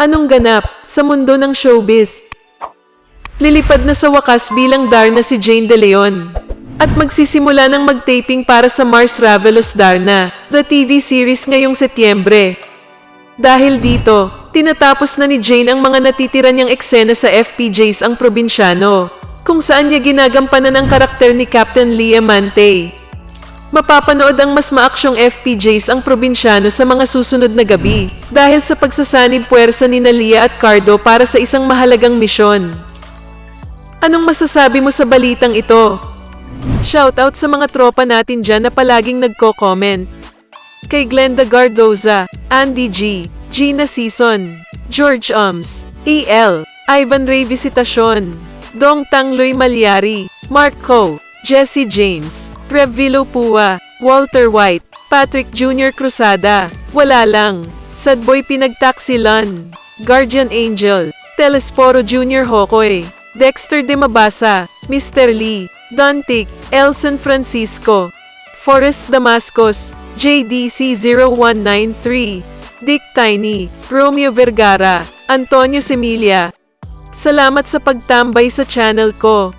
Anong ganap sa mundo ng showbiz? Lilipad na sa wakas bilang Darna si Jane De Leon. At magsisimula ng mag-taping para sa Mars Ravelos Darna, the TV series ngayong Setyembre. Dahil dito, tinatapos na ni Jane ang mga natitira niyang eksena sa FPJs ang probinsyano, kung saan niya ginagampanan ang karakter ni Captain Leah Mantei. Mapapanood ang mas maaksyong FPJs ang probinsyano sa mga susunod na gabi dahil sa pagsasanib puwersa ni Nalia at Cardo para sa isang mahalagang misyon. Anong masasabi mo sa balitang ito? Shoutout sa mga tropa natin dyan na palaging nagko-comment. Kay Glenda Gardoza, Andy G, Gina Season, George Ums, EL, Ivan Ray Visitacion, Dong Tangloy Malyari, Mark Ko, Jesse James, Rev Vilo Pua, Walter White, Patrick Jr. Cruzada, Wala Lang, Sadboy Pinagtaksilan, Guardian Angel, Telesporo Jr. Hokoy, Dexter De Mabasa, Mr. Lee, Dontic, Elson Francisco, Forrest Damascus, JDC0193, Dick Tiny, Romeo Vergara, Antonio Semilia. Salamat sa pagtambay sa channel ko.